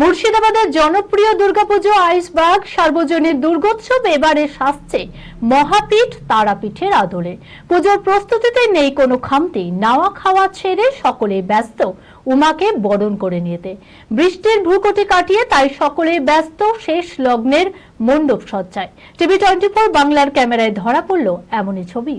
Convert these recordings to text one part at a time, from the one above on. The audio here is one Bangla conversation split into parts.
মুর্শিদাবাদের জনপ্রিয় দুর্গাপুজো আইসবাগ সার্বজনীন দুর্গোৎসব এবারে সাজছে মহাপীঠ তারাপীঠের আদলে। পুজোর প্রস্তুতিতে নেই কোনো খামতি, নাওয়া খাওয়া ছেড়ে সকলে ব্যস্ত, উমাকে বরণ করে নিতে। বৃষ্টির ভ্রুকটি কাটিয়ে তাই সকলে ব্যস্ত, শেষ লগ্নের মণ্ডপ সজ্জায়। টিভি টোয়েন্টি বাংলার ক্যামেরায় ধরা পড়ল এমনই ছবি।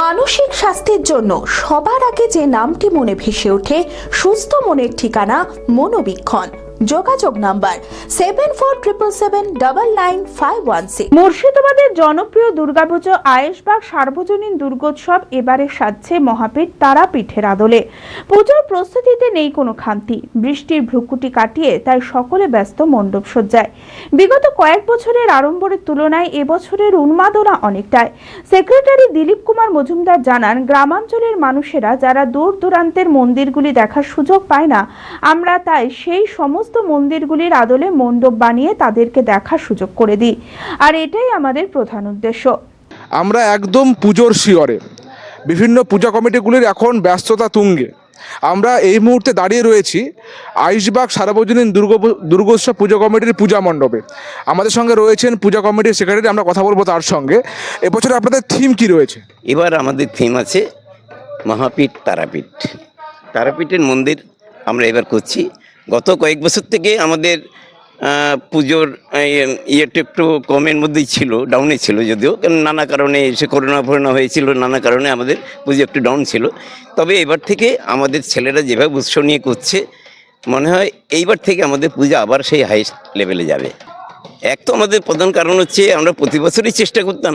মানসিক স্বাস্থ্যের জন্য সবার আগে যে নামটি মনে ভেসে ওঠে, সুস্থ মনের ঠিকানা মনোবীক্ষণ। যোগাযোগ number seven four triple seven double nine five one six মুর্শিদাবাদের জনপ্রিয় দুর্গাপুজো আয়েশবাগ সার্বজনীন দুর্গোৎসব এবারে সাজছে মহাপীঠ তারাপীঠের আদলে। পুজোর প্রস্তুতিতে নেই কোনো খামতি। বৃষ্টির ভ্রুকুটি কাটিয়ে তাই সকলে ব্যস্ত মণ্ডপ সজ্জায়। বিগত কয়েক বছরের আড়ম্বরের তুলনায় এবছরের উন্মাদনা অনেকটাই। সেক্রেটারি দিলীপ কুমার মজুমদার জানান, গ্রামাঞ্চলের মানুষেরা যারা দূর দূরান্তের মন্দিরগুলি দেখার সুযোগ পায় না, আমরা তাই সেই সমস্ত মন্দিরগুলির আদলে মণ্ডপ বানিয়ে তাদেরকে দেখার সুযোগ করে দিই। আর এটাই আমাদের প্রধান উদ্দেশ্য। আমরা একদম পুজোর শিয়রে। বিভিন্ন পূজা কমিটিগুলির এখন ব্যস্ততা তুঙ্গে। আমরা এই মুহূর্তে দাঁড়িয়ে রয়েছি আইসবাগ সার্বজনীন দুর্গ দুর্গোৎসব পুজো কমিটির পূজা মণ্ডপে। আমাদের সঙ্গে রয়েছেন পূজা কমিটির সেক্রেটারি আমরা কথা বলব তার সঙ্গে। এবছর আপনাদের থিম কি রয়েছে? এবার আমাদের থিম আছে মহাপীঠ তারাপীঠ। তারাপীঠের মন্দির আমরা এবার করছি। গত কয়েক বছর থেকে আমাদের পুজোর ইয়েটা একটু কমের মধ্যেই ছিল ডাউনে ছিল যদিও, কারণ নানা কারণে এসে করোনা ফরোনা হয়েছিল, নানা কারণে আমাদের পুজো একটু ডাউন ছিল। তবে এবার থেকে আমাদের ছেলেরা যেভাবে উৎসব নিয়ে করছে, মনে হয় এইবার থেকে আমাদের পূজা আবার সেই হাইস্ট লেভেলে যাবে। এক তো আমাদের প্রধান কারণ হচ্ছে আমরা প্রতি বছরই চেষ্টা করতাম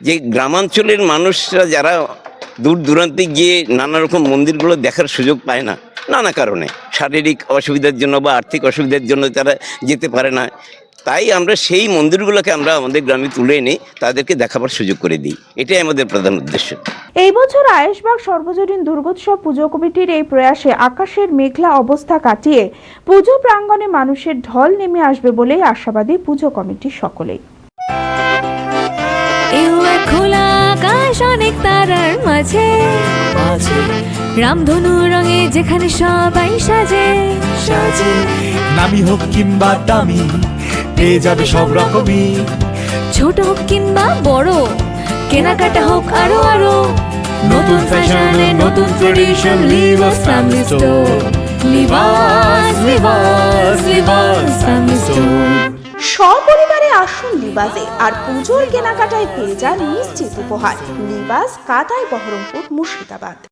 যে গ্রামাঞ্চলের মানুষরা যারা দূর দূরান্তে গিয়ে নানা রকম মন্দিরগুলো দেখার সুযোগ পায় না নানা কারণে। শারীরিক অসুবিধার জন্য বা আর্থিক অসুবিধার জন্য তারা যেতে পারে না। তাই আমরা সেই মন্দিরগুলোকে আমরা আমাদের গ্রামে তুলে এনে তাদেরকে দেখাবার সুযোগ করে দিই। এটাই আমাদের প্রধান উদ্দেশ্য। এই বছর আয়েশবাগ সর্বজনীন দুর্গোৎসব পুজো কমিটির এই প্রয়াসে আকাশের মেঘলা অবস্থা কাটিয়ে পুজো প্রাঙ্গণে মানুষের ঢল নেমে আসবে বলেই আশাবাদী পুজো কমিটির সকলেই। খোলা আকাশ অনেক তারার মাঝে রামধনু রঙে যেখানে সবাই সাজে। সাজে। নামি হোক কিংবা দামি পেয়ে যাবে সব রকমই। ছোট হোক কিংবা বড় কেনাকাটা হোক আরও আরও। নতুন ফ্যাশনে নতুন tradition Libas family store Libas Libas Libas family store সপরিবারে আসুন লিবাজে আর পুজোর কেনাকাটায় পেয়ে যান নিশ্চিত উপহার। লিবাজ কাতায় বহরমপুর মুর্শিদাবাদ।